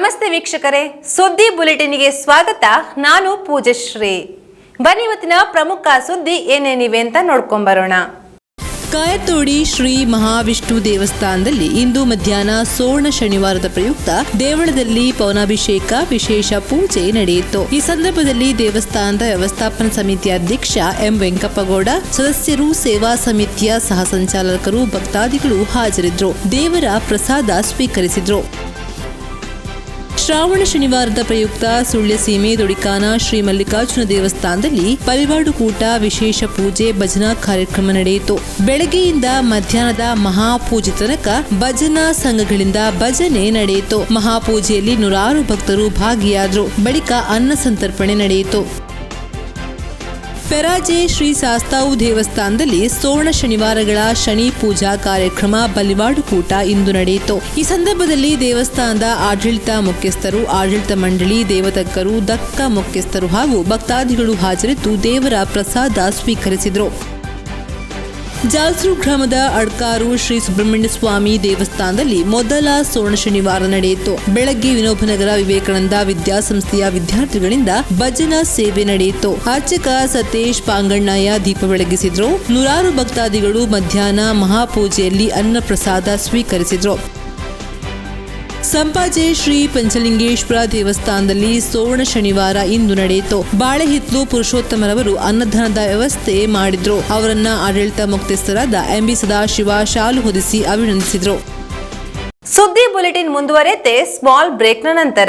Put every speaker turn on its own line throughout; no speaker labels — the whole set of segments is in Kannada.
ನಮಸ್ತೆ ವೀಕ್ಷಕರೇ. ಸುದ್ದಿ ಬುಲೆಟಿನ್ಗೆ ಸ್ವಾಗತ. ನಾನು ಪೂಜಶ್ರೀ ಬನ್ನಿ ಇವತ್ತಿನ ಪ್ರಮುಖ ಸುದ್ದಿ ಏನೇನಿವೆ ಅಂತ ನೋಡ್ಕೊಂಬರೋಣ
ಕಾಯತೋಡಿ ಶ್ರೀ ಮಹಾವಿಷ್ಣು ದೇವಸ್ಥಾನದಲ್ಲಿ ಇಂದು ಮಧ್ಯಾಹ್ನ ಸೋಣ ಶನಿವಾರದ ಪ್ರಯುಕ್ತ ದೇವಳದಲ್ಲಿ ಪೌನಾಭಿಷೇಕ ವಿಶೇಷ ಪೂಜೆ ನಡೆಯಿತು. ಈ ಸಂದರ್ಭದಲ್ಲಿ ದೇವಸ್ಥಾನದ ವ್ಯವಸ್ಥಾಪನ ಸಮಿತಿ ಅಧ್ಯಕ್ಷ ಎಂ ವೆಂಕಪ್ಪಗೌಡ, ಸದಸ್ಯರು ಸೇವಾ ಸಮಿತಿಯ ಸಹ ಸಂಚಾಲಕರು, ಭಕ್ತಾದಿಗಳು ಹಾಜರಿದ್ದರು. ದೇವರ ಪ್ರಸಾದ ಸ್ವೀಕರಿಸಿದ್ರು. ಶ್ರಾವಣ ಶನಿವಾರದ ಪ್ರಯುಕ್ತ ಸುಳ್ಯ ಸೀಮೆ ದೊಡಿಕಾನ ಶ್ರೀ ಮಲ್ಲಿಕಾರ್ಜುನ ದೇವಸ್ಥಾನದಲ್ಲಿ ಪರಿವಾಡು ಕೂಟ ವಿಶೇಷ ಪೂಜೆ ಭಜನಾ ಕಾರ್ಯಕ್ರಮ ನಡೆಯಿತು. ಬೆಳಗ್ಗೆಯಿಂದ ಮಧ್ಯಾಹ್ನದ ಮಹಾಪೂಜೆ ತನಕ ಭಜನಾ ಸಂಘಗಳಿಂದ ಭಜನೆ ನಡೆಯಿತು. ಮಹಾಪೂಜೆಯಲ್ಲಿ ನೂರಾರು ಭಕ್ತರು ಭಾಗಿಯಾದರು. ಬಳಿಕ ಅನ್ನ ಸಂತರ್ಪಣೆ ನಡೆಯಿತು. ಪೆರಾಜೆ ಶ್ರೀ ಸಾಸ್ತಾವು ದೇವಸ್ಥಾನದಲ್ಲಿ ಸೋಣ ಶನಿವಾರಗಳ ಶನಿ ಪೂಜಾ ಕಾರ್ಯಕ್ರಮ ಬಲಿವಾಡು ಕೂಟ ಇಂದು ನಡೆಯಿತು. ಈ ಸಂದರ್ಭದಲ್ಲಿ ದೇವಸ್ಥಾನದ ಆಡಳಿತ ಮುಖ್ಯಸ್ಥರು, ಆಡಳಿತ ಮಂಡಳಿ ದೇವತಕ್ಕರು ದಕ್ಕ ಮುಖ್ಯಸ್ಥರು ಹಾಗೂ ಭಕ್ತಾದಿಗಳು ಹಾಜರಿದ್ದು ದೇವರ ಪ್ರಸಾದ ಸ್ವೀಕರಿಸಿದರು. ಜಾಲ್ಸೂರು ಗ್ರಾಮದ ಅಡ್ಕಾರು ಶ್ರೀ ಸುಬ್ರಹ್ಮಣ್ಯ ಸ್ವಾಮಿ ದೇವಸ್ಥಾನದಲ್ಲಿ ಮೊದಲ ಸೋಣ ಶನಿವಾರ ನಡೆಯಿತು. ಬೆಳಗ್ಗೆ ವಿನೋಬನಗರ ವಿವೇಕಾನಂದ ವಿದ್ಯಾಸಂಸ್ಥೆಯ ವಿದ್ಯಾರ್ಥಿಗಳಿಂದ ಭಜನಾ ಸೇವೆ ನಡೆಯಿತು. ಅರ್ಚಕ ಸತೀಶ್ ಪಾಂಗಣ್ಣಯ್ಯ ದೀಪ ಬೆಳಗಿಸಿದ್ರು. ನೂರಾರು ಭಕ್ತಾದಿಗಳು ಮಧ್ಯಾಹ್ನ ಮಹಾಪೂಜೆಯಲ್ಲಿ ಅನ್ನ ಪ್ರಸಾದ ಸ್ವೀಕರಿಸಿದ್ರು. ಸಂಪಾಜೆ ಶ್ರೀ ಪಂಚಲಿಂಗೇಶ್ವರ ದೇವಸ್ಥಾನದಲ್ಲಿ ಸೋಣ ಶನಿವಾರ ಇಂದು ನಡೆಯಿತು. ಬಾಳೆಹಿತ್ಲು ಪುರುಷೋತ್ತಮರವರು ಅನ್ನದಾನದ ವ್ಯವಸ್ಥೆ ಮಾಡಿದ್ರು. ಅವರನ್ನ ಆಡಳಿತ ಮುಕ್ತಸ್ಥರಾದ ಎಂಬಿ ಸದಾಶಿವ ಶಾಲು ಹೊದಿಸಿ ಅಭಿನಂದಿಸಿದ್ರು.
ಸುದ್ದಿ ಬುಲೆಟಿನ್ ಮುಂದುವರೆತೆ ಸ್ಮಾಲ್ ಬ್ರೇಕ್ನ ನಂತರ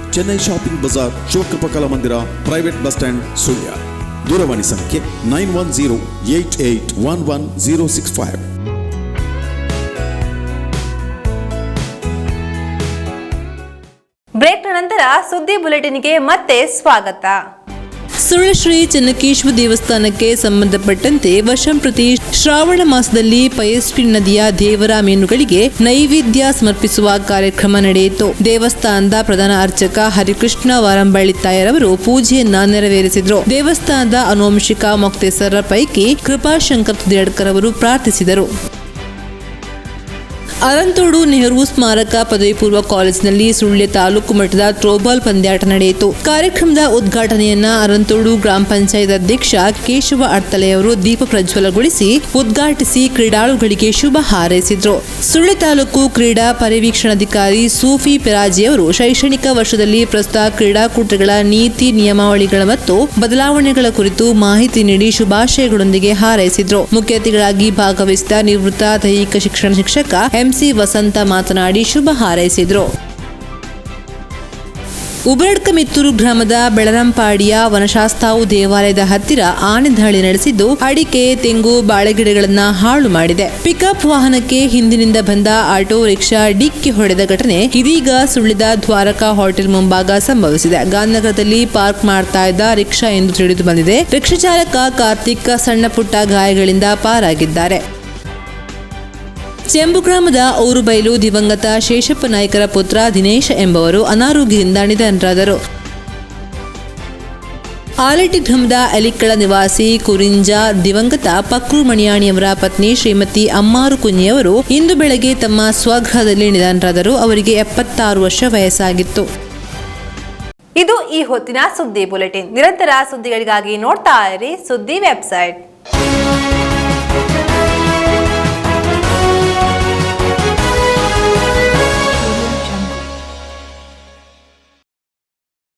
ಚೆನ್ನೈ ಶಾಪಿಂಗ್ ಬಜಾರ್ ಶಿವಕೃಪ ಕಲಾ ಮಂದಿರ ಪ್ರೈವೇಟ್ ಬಸ್ ಸ್ಟ್ಯಾಂಡ್ ಸುಳ್ಯ ದೂರವಾಣಿ ಸಂಖ್ಯೆ nine one zero eight eight one one zero six five
break ನಂತರ ಸುದ್ದಿ ಬುಲೆಟಿನ್ಗೆ ಮತ್ತೆ ಸ್ವಾಗತ.
ಸುಳ್ಳು ಶ್ರೀ ಚೆನ್ನಕೇಶ್ವರ ದೇವಸ್ಥಾನಕ್ಕೆ ಸಂಬಂಧಪಟ್ಟಂತೆ ವರ್ಷಂಪ್ರತಿ ಶ್ರಾವಣ ಮಾಸದಲ್ಲಿ ಪಯಸ್ವಿ ನದಿಯ ದೇವರ ಮೀನುಗಳಿಗೆ ನೈವೇದ್ಯ ಸಮರ್ಪಿಸುವ ಕಾರ್ಯಕ್ರಮ ನಡೆಯಿತು. ದೇವಸ್ಥಾನದ ಪ್ರಧಾನ ಅರ್ಚಕ ಹರಿಕೃಷ್ಣ ವಾರಂಬಳಿತಾಯರವರು ಪೂಜೆಯನ್ನ ನೆರವೇರಿಸಿದರು. ದೇವಸ್ಥಾನದ ಅನುವಂಶಿಕ ಮೊಕ್ತೇಸರ ಪೈಕಿ ಕೃಪಾಶಂಕರ್ ತುದಿಯಡ್ಕರ್ ಅವರು ಪ್ರಾರ್ಥಿಸಿದರು. ಅರಂತೋಡು ನೆಹರು ಸ್ಮಾರಕ ಪದವಿ ಪೂರ್ವ ಕಾಲೇಜಿನಲ್ಲಿ ಸುಳ್ಯ ತಾಲೂಕು ಮಟ್ಟದ ಥ್ರೋಬಾಲ್ ಪಂದ್ಯಾಟ ನಡೆಯಿತು. ಕಾರ್ಯಕ್ರಮದ ಉದ್ಘಾಟನೆಯನ್ನ ಅರಂತೋಡು ಗ್ರಾಮ ಪಂಚಾಯತ್ ಅಧ್ಯಕ್ಷ ಕೇಶವ ಅಡ್ತಲೆಯವರು ದೀಪ ಪ್ರಜ್ವಲಗೊಳಿಸಿ ಉದ್ಘಾಟಿಸಿ ಕ್ರೀಡಾಳುಗಳಿಗೆ ಶುಭ ಹಾರೈಸಿದ್ರು. ಸುಳ್ಯ ತಾಲೂಕು ಕ್ರೀಡಾ ಪರಿವೀಕ್ಷಣಾಧಿಕಾರಿ ಸೂಫಿ ಪಿರಾಜಿಯವರು ಶೈಕ್ಷಣಿಕ ವರ್ಷದಲ್ಲಿ ಪ್ರಸ್ತುತ ಕ್ರೀಡಾಕೂಟಗಳ ನೀತಿ ನಿಯಮಾವಳಿಗಳ ಮತ್ತು ಬದಲಾವಣೆಗಳ ಕುರಿತು ಮಾಹಿತಿ ನೀಡಿ ಶುಭಾಶಯಗಳೊಂದಿಗೆ ಹಾರೈಸಿದ್ರು. ಮುಖ್ಯ ಅತಿಥಿಗಳಾಗಿ ಭಾಗವಹಿಸಿದ ನಿವೃತ್ತ ದೈಹಿಕ ಶಿಕ್ಷಣ ಶಿಕ್ಷಕ ಎಂಸಿ ವಸಂತ ಮಾತನಾಡಿ ಶುಭ ಹಾರೈಸಿದರು. ಉಬರಡ್ಕ ಮಿತ್ತೂರು ಗ್ರಾಮದ ಬೆಳರಂಪಾಡಿಯ ವನಶಾಸ್ತಾವು ದೇವಾಲಯದ ಹತ್ತಿರ ಆನೆ ದಾಳಿ ನಡೆಸಿದ್ದು, ಅಡಿಕೆ, ತೆಂಗು, ಬಾಳೆಗಿಡಗಳನ್ನು ಹಾಳು ಮಾಡಿದೆ. ಪಿಕಪ್ ವಾಹನಕ್ಕೆ ಹಿಂದಿನಿಂದ ಬಂದ ಆಟೋ ರಿಕ್ಷಾ ಡಿಕ್ಕಿ ಹೊಡೆದ ಘಟನೆ ಇದೀಗ ಸುಳ್ಳಿದ ದ್ವಾರಕಾ ಹೋಟೆಲ್ ಮುಂಭಾಗ ಸಂಭವಿಸಿದೆ. ಗಾಂಧಿನಗರದಲ್ಲಿ ಪಾರ್ಕ್ ಮಾಡ್ತಾ ಇದ್ದ ರಿಕ್ಷಾ ಎಂದು ತಿಳಿದು ಬಂದಿದೆ. ರಿಕ್ಷಾ ಚಾಲಕ ಕಾರ್ತಿಕ್ ಸಣ್ಣ ಪುಟ್ಟ ಗಾಯಗಳಿಂದ ಪಾರಾಗಿದ್ದಾರೆ. ಚೆಂಬು ಗ್ರಾಮದ ಊರುಬೈಲು ದಿವಂಗತ ಶೇಷಪ್ಪ ನಾಯ್ಕರ ಪುತ್ರ ದಿನೇಶ್ ಎಂಬವರು ಅನಾರೋಗ್ಯದಿಂದ ನಿಧನರಾದರು. ಆಲಟ್ಟಿ ಗ್ರಾಮದ ಅಲಿಕ್ಕಳ ನಿವಾಸಿ ಕುರಿಂಜ ದಿವಂಗತ ಪಕ್ರು ಮಣಿಯಾಣಿಯವರ ಪತ್ನಿ ಶ್ರೀಮತಿ ಅಮ್ಮಾರು ಕುಂಜಿಯವರು ಇಂದು ಬೆಳಗ್ಗೆ ತಮ್ಮ ಸ್ವಗೃಹದಲ್ಲಿ ನಿಧನರಾದರು. ಅವರಿಗೆ ಎಪ್ಪತ್ತಾರು ವರ್ಷ ವಯಸ್ಸಾಗಿತ್ತು.
ಇದು ಈ ಹೊತ್ತಿನ ಸುದ್ದಿ ಬುಲೆಟಿನ್. ನಿರಂತರ ಸುದ್ದಿಗಳಿಗಾಗಿ ನೋಡ್ತಾ ಇರಿ ಸುದ್ದಿ ವೆಬ್ಸೈಟ್.